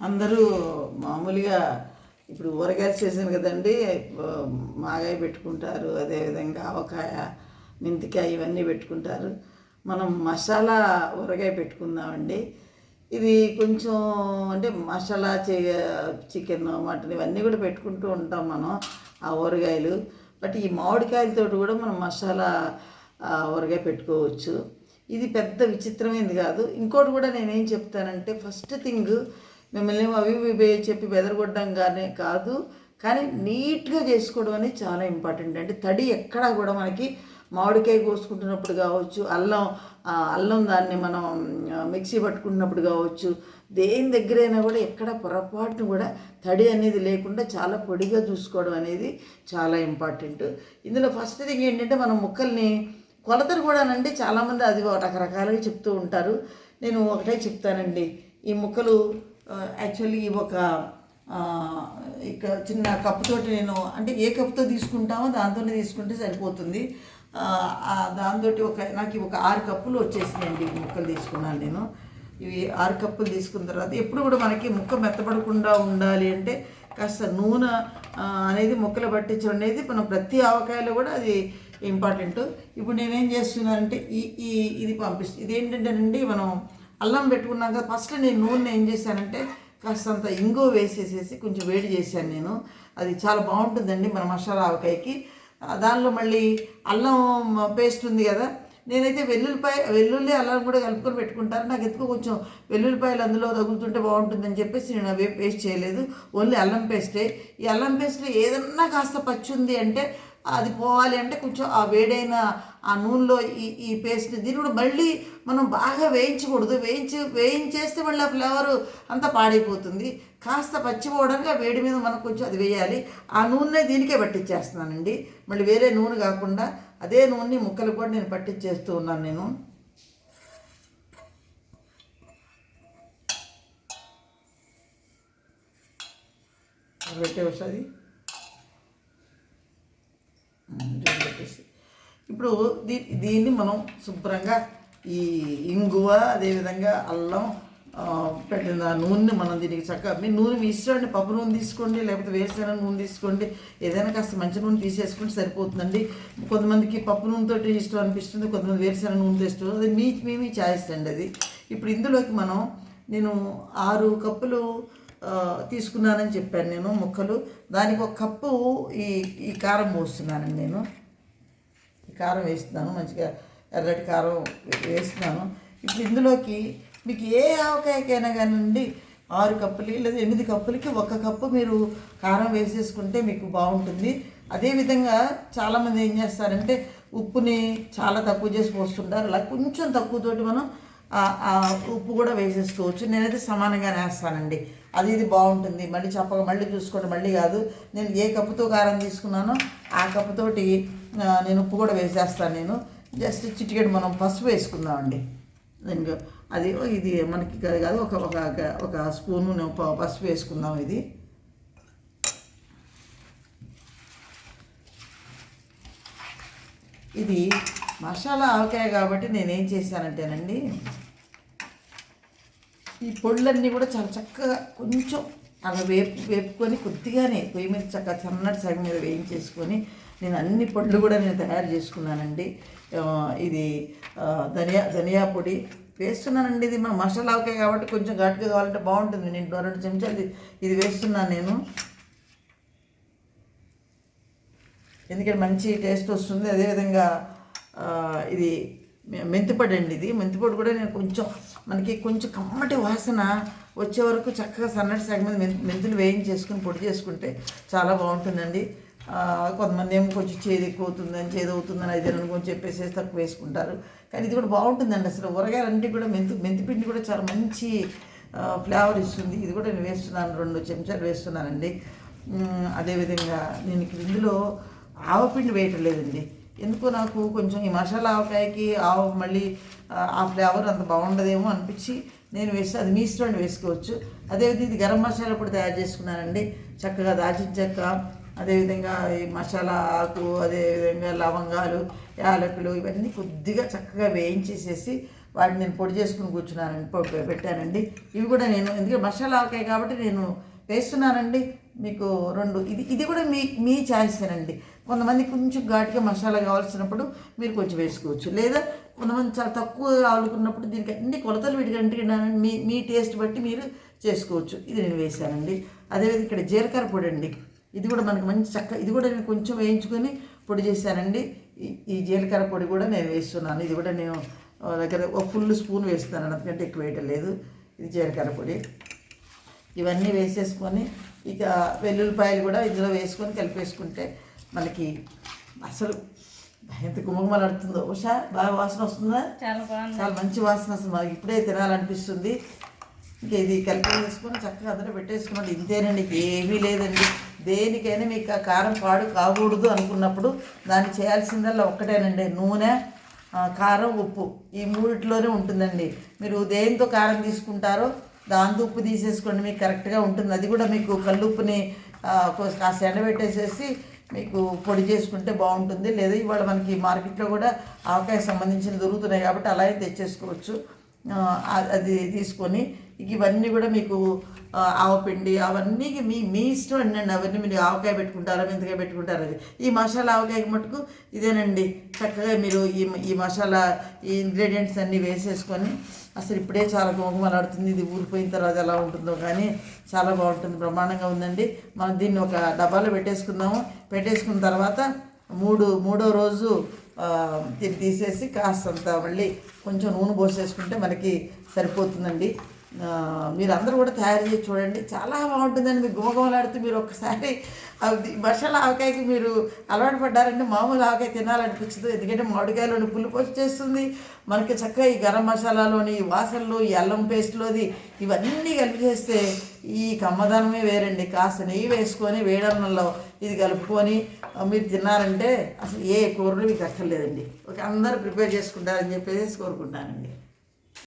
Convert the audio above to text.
అందరూ మామూలుగా ఇప్పుడు ఊరగాయలు చేసాను కదండి మాగాయ పెట్టుకుంటారు అదేవిధంగా ఆవకాయ మెంతికాయ ఇవన్నీ పెట్టుకుంటారు. మనం మసాలా ఊరగాయ పెట్టుకుందామండి. ఇది కొంచెం అంటే మసాలా చే చికెన్ మటన్ ఇవన్నీ కూడా పెట్టుకుంటూ ఉంటాం మనం ఆ ఊరగాయలు. బట్ ఈ మామిడికాయలతో కూడా మనం మసాలా ఊరగాయ పెట్టుకోవచ్చు. ఇది పెద్ద విచిత్రమైనది కాదు. ఇంకోటి కూడా నేనేం చెప్తానంటే ఫస్ట్ థింగ్ మిమ్మల్ని అవి ఇవి చెప్పి బెదరగొట్టడంగానే కాదు. కానీ నీట్గా చేసుకోవడం అనేది చాలా ఇంపార్టెంట్. అంటే తడి ఎక్కడా కూడా మనకి మామిడికాయ కోసుకుంటున్నప్పుడు కావచ్చు అల్లం ఆ, అల్లం దాన్ని మనం మిక్సీ పట్టుకుంటున్నప్పుడు కావచ్చు దేని దగ్గరైనా కూడా ఎక్కడ పొరపాటును కూడా తడి అనేది లేకుండా చాలా పొడిగా చూసుకోవడం అనేది చాలా ఇంపార్టెంట్. ఇందులో ఫస్ట్ థింగ్ ఏంటంటే మనం ముక్కల్ని కొలతలు కూడానండి చాలామంది అది రకరకాలుగా చెప్తూ ఉంటారు. నేను ఒకటే చెప్తానండి. ఈ ముక్కలు Uh, యాక్చువల్లీ ఒక ఇక్కడ ఇక చిన్న కప్పుతోటి నేను అంటే ఏ కప్పుతో తీసుకుంటామో దాంతోనే తీసుకుంటే సరిపోతుంది. దాంతో ఒక నాకు ఒక ఆరు కప్పులు వచ్చేసినాయండి ముక్కలు తీసుకున్నాను నేను. ఇవి ఆరు కప్పులు తీసుకున్న తర్వాత ఎప్పుడు కూడా మనకి ముక్క మెత్తపడకుండా ఉండాలి అంటే కాస్త నూనె అనేది ముక్కలు పట్టించడం అనేది మనం ప్రతి ఆవకాయలో కూడా అది ఇంపార్టెంట్. ఇప్పుడు నేనేం చేస్తున్నానంటే ఈ ఈ ఇది పంపిస్తాను ఇదేంటంటేనండి మనం అల్లం పెట్టుకున్నాక ఫస్ట్ నేను నూనె ఏం చేశానంటే కాస్తంత ఇంగు వేసేసేసి కొంచెం వేడి చేశాను నేను. అది చాలా బాగుంటుందండి మన మసాలా ఆవకాయకి. దానిలో మళ్ళీ అల్లం పేస్ట్ ఉంది కదా నేనైతే వెల్లుల్లిపాయ వెల్లుల్లి అల్లం కూడా కలుపుకొని పెట్టుకుంటాను. నాకు ఎందుకో కొంచెం వెల్లుల్లిపాయలు అందులో తగులుతుంటే బాగుంటుందని చెప్పేసి నేను అవి పేస్ట్ చేయలేదు. ఓన్లీ అల్లం పేస్టే. ఈ అల్లం పేస్ట్లో ఏదన్నా కాస్త పచ్చి ఉంది అంటే అది పోవాలి అంటే కొంచెం ఆ వేడైన ఆ నూనెలో ఈ ఈ పేస్ట్ దీన్ని కూడా మళ్ళీ మనం బాగా వేయించకూడదు. వేయించి వేయించేస్తే మళ్ళీ ఆ ఫ్లేవర్ అంతా పాడైపోతుంది. కాస్త పచ్చిపోవడానికి ఆ వేడి మీద మనకు కొంచెం అది వేయాలి. ఆ నూనె దీనికే పట్టించేస్తున్నానండి. మళ్ళీ వేరే నూనె కాకుండా అదే నూనె ముక్కలు కూడా నేను పట్టించేస్తూ ఉన్నాను నేను. పెట్టే వస్తుంది దీన్ని పెట్టేసి ఇప్పుడు దీ దీన్ని మనం శుభ్రంగా ఈ ఇంగువ అదేవిధంగా అల్లం ఆ, పెట్టిన నూనె మనం దీనికి చక్కగా మీ నూనె మీ ఇష్టం పప్పు నూనె తీసుకోండి లేకపోతే వేరుశెనగ నూనె తీసుకోండి ఏదైనా కాస్త మంచి నూనె తీసేసుకుంటే సరిపోతుందండి. కొంతమందికి పప్పు నూనెతో ఇష్టం అనిపిస్తుంది కొంతమంది వేరుశెనగ నూనెతో ఇష్టం అది మీ మీ మీ ఛాయిస్ అండి అది. ఇప్పుడు ఇందులోకి మనం నేను ఆరు కప్పులు తీసుకున్నానని చెప్పాను నేను ముక్కలు. దానికి ఒక కప్పు ఈ ఈ కారం పోస్తున్నానండి నేను. కారం వేస్తున్నాను మంచిగా ఎర్రటి కారం వేస్తున్నాను. ఇప్పుడు ఇందులోకి మీకు ఏ ఆవకాయకైనా కానివ్వండి ఆరు కప్పులు లేదా ఎనిమిది కప్పులకి ఒక కప్పు మీరు కారం వేసేసుకుంటే మీకు బాగుంటుంది. అదేవిధంగా చాలామంది ఏం చేస్తారంటే ఉప్పుని చాలా తక్కువ చేసి పోస్తుంటారు. అలా కొంచెం తక్కువతోటి మనం ఉప్పు కూడా వేసేసుకోవచ్చు. నేనైతే సమానంగా వేస్తానండి అది ఇది బాగుంటుంది. మళ్ళీ చెప్పగా మళ్ళీ చూసుకోండి మళ్ళీ కాదు. నేను ఏ కప్పుతో కారం తీసుకున్నానో ఆ కప్పుతోటి నేను ఉప్పు కూడా వేసేస్తాను నేను. జస్ట్ చిటికెడు మనం పసుపు వేసుకుందామండి. అది ఇది మనకి కాదు కాదు ఒక ఒక ఒక స్పూను ప- పసుపు వేసుకుందాం ఇది. ఇది మసాలా ఆవకాయ కాబట్టి నేనేం చేశానంటేనండి ఈ పొళ్ళన్నీ కూడా చాలా చక్కగా కొంచెం అలా వేపు వేపుకొని కొద్దిగానే పొయ్యి మీద చక్క చన్నటి సగం మీద వేయించేసుకొని నేను అన్ని పళ్ళు కూడా నేను తయారు చేసుకున్నానండి. ఇది ధనియా ధనియా పొడి. వేస్తున్నానండి ఇది మన మసాలా ఆవకాయ కాబట్టి కొంచెం ఘాటుగా కావాలంటే బాగుంటుంది. నేను రెండు చెంచాలు ఇది- ఇది వేస్తున్నాను నేను. ఎందుకంటే మంచి టేస్ట్ వస్తుంది. అదేవిధంగా ఇది మె- మెంతిపొడి అండి ఇది. మెంతిపొడి కూడా నేను కొంచెం మనకి కొంచెం కమ్మటి వాసన వచ్చే వరకు చక్కగా సన్నటి సగం మీద మెంతులు వేయించేసుకుని పొడి చేసుకుంటే చాలా బాగుంటుందండి. కొంతమంది ఏమో కొంచెం చేదు ఎక్కువ అవుతుందని చేదు అవుతుందని అది కొంచెం చెప్పేసి తక్కువ వేసుకుంటారు. కానీ ఇది కూడా బాగుంటుందండి అసలు. ఊరగాయలన్నీ కూడా మెంతు మెంతిపిండి కూడా చాలా మంచి ఫ్లేవర్ ఇస్తుంది. ఇది కూడా నేను వేస్తున్నాను రెండు చెంచాలు వేస్తున్నానండి. అదేవిధంగా నేను ఇందులో ఆవపిండి వేయటం లేదండి. ఎందుకో నాకు కొంచెం ఈ మసాలా ఆవకాయకి ఆవు మళ్ళీ ఆ, ఫ్లేవర్ అంత బాగుండదేమో అనిపించి నేను వేస్తే అది మీ ఇష్టం వేసుకోవచ్చు. అదేవిధంగా ఇది గరం మసాలా కూడా తయారు చేసుకున్నానండి. చక్కగా దాచిన చెక్క అదేవిధంగా ఈ మసాలా ఆకు అదేవిధంగా లవంగాలు యాలకులు ఇవన్నీ కొద్దిగా చక్కగా వేయించేసేసి వాటిని నేను పొడి చేసుకుని కూర్చున్నానండి పొ- పెట్టానండి. ఇవి కూడా నేను ఎందుకంటే మసాలా ఆకాయ కాబట్టి నేను వేస్తున్నానండి. మీకు రెండు ఇది ఇది కూడా మీ మీ ఛాయిసేనండి. కొంతమంది కొంచెం ఘాటుగా మసాలా కావాల్సినప్పుడు మీరు కొంచెం వేసుకోవచ్చు. లేదా కొంతమంది చాలా తక్కువ ఆలుకున్నప్పుడు దీనికి అన్ని కొలతలు వీటికంటే మీ మీ టేస్ట్ బట్టి మీరు చేసుకోవచ్చు. ఇది నేను వేసానండి అదేవిధంగా ఇక్కడ జీలకర్ర పొడి అండి. ఇది కూడా మనకి మంచి చక్క ఇది కూడా నేను కొంచెం వేయించుకొని పొడి చేశానండి. ఈ జీలకర్ర పొడి కూడా నేను వేస్తున్నాను. ఇది కూడా నేను దగ్గర ఒక ఫుల్ స్పూన్ వేస్తాను అందుకంటే ఎక్కువ వేయటం లేదు. ఇది జీలకర్ర పొడి. ఇవన్నీ వేసేసుకొని ఇక వెల్లుల్లిపాయలు కూడా ఇందులో వేసుకొని కలిపేసుకుంటే మనకి అసలు ఎంత గుమగుమలాడుతుందో ఉషా బాగా వాసన వస్తుందా? చాలా మంచి వాసన వస్తుంది మనకి ఇప్పుడే తినాలనిపిస్తుంది. ఇంకా ఇది కలిపి వేసుకొని చక్కగా అందులో పెట్టేసుకున్నట్టు ఇంతేనండి ఏమీ లేదండి. దేనికైనా మీకు ఆ కారం పాడు కాకూడదు అనుకున్నప్పుడు దాన్ని చేయాల్సిందల్లా ఒక్కటేనండి. నూనె కారం ఉప్పు ఈ మూడిట్లోనే ఉంటుందండి. మీరు దేంతో కారం తీసుకుంటారో దాంతో ఉప్పు తీసేసుకోండి. మీకు కరెక్ట్గా ఉంటుంది. అది కూడా మీకు కల్లుప్పుని ఆ, కొ- కాస్త ఎండబెట్టేసేసి మీకు పొడి చేసుకుంటే బాగుంటుంది. లేదా ఇవాళ మనకి మార్కెట్లో కూడా ఆవకాయ సంబంధించిన దొరుకుతున్నాయి కాబట్టి అలాగే తెచ్చేసుకోవచ్చు. అది తీసుకొని ఇవన్నీ కూడా మీకు ఆవపిండి అవన్నీ మీ మీ ఇష్టం అండి అవన్నీ మీరు ఆవకాయ పెట్టుకుంటారా మెంతకాయ పెట్టుకుంటారా అది ఈ మసాలా ఆవకాయ మటుకు ఇదేనండి. చక్కగా మీరు ఈ ఈ మసాలా ఈ ఇంగ్రీడియంట్స్ అన్నీ వేసేసుకొని అసలు ఇప్పుడే చాలా గుమగుమలాడుతుంది ఇది ఊరిపోయిన తర్వాత ఎలా ఉంటుందో కానీ చాలా బాగుంటుంది. బ్రహ్మాండంగా ఉందండి. మనం దీన్ని ఒక డబ్బాలో పెట్టేసుకుందాము. పెట్టేసుకున్న తర్వాత మూడు మూడో రోజు దీన్ని తీసేసి కాస్తంత మళ్ళీ కొంచెం నూనె పోసేసుకుంటే మనకి సరిపోతుందండి. మీరందరూ కూడా తయారు చేసి చూడండి. చాలా బాగుంటుందండి. మీరు గుమగుమలాడితే మీరు ఒక్కసారి అది మసాలా ఆవకాయకి మీరు అలవాటు పడ్డారంటే మామూలు ఆవకాయ తినాలనిపించదు. ఎందుకంటే మామిడికాయలోని పులుపు వచ్చేస్తుంది. మనకి చక్కగా ఈ గరం మసాలాలోని ఈ వాసనలు ఈ అల్లం పేస్ట్లోది ఇవన్నీ కలిపి చేస్తే ఈ కమ్మదనమే వేరండి. కాస్త నెయ్యి వేసుకొని వేడన్నంలో ఇది కలుపుకొని మీరు తిన్నారంటే అసలు ఏ కూరలు మీకు అక్కర్లేదండి. ఒక అందరూ ప్రిపేర్ చేసుకుంటారని చెప్పేసి కోరుకుంటానండి.